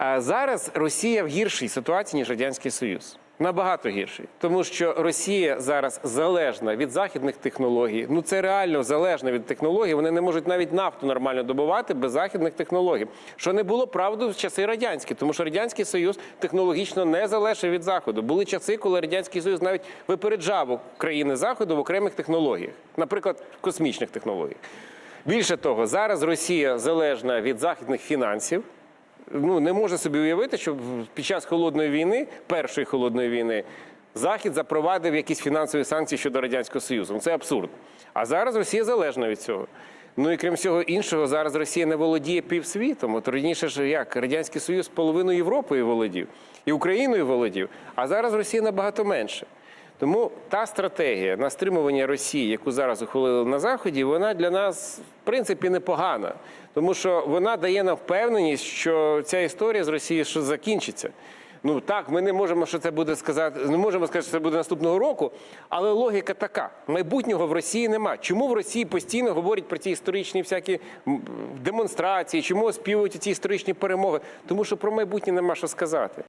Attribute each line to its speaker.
Speaker 1: А зараз Росія в гіршій ситуації, ніж Радянський Союз. Набагато гірший, тому що Росія зараз залежна від західних технологій. Ну це реально залежна від технологій. Вони не можуть навіть нафту нормально добувати без західних технологій. Що не було правдою в часи радянські, тому що радянський союз технологічно не залежав від заходу. Були часи, коли радянський союз навіть випереджав країни заходу в окремих технологіях, наприклад, в космічних технологіях. Більше того, зараз Росія залежна від західних фінансів. Ну не може собі уявити, що під час холодної війни, першої холодної війни, Захід запровадив якісь фінансові санкції щодо радянського союзу. Ну, це абсурд. А зараз Росія залежна від цього. Ну і крім всього іншого, зараз Росія не володіє півсвітом. От раніше ж як радянський союз половиною Європою володів і Україною володів, а зараз Росія набагато менше. Тому та стратегія на стримування Росії, яку зараз ухвалили на Заході, вона для нас в принципі непогана, тому що вона дає нам впевненість, що ця історія з Росією що закінчиться. Ну так, ми не можемо, що це буде сказати, не можемо сказати, що це буде наступного року, але логіка така: майбутнього в Росії нема. Чому в Росії постійно говорять про ці історичні всякі демонстрації? Чому співають ці історичні перемоги? Тому що про майбутнє нема що сказати.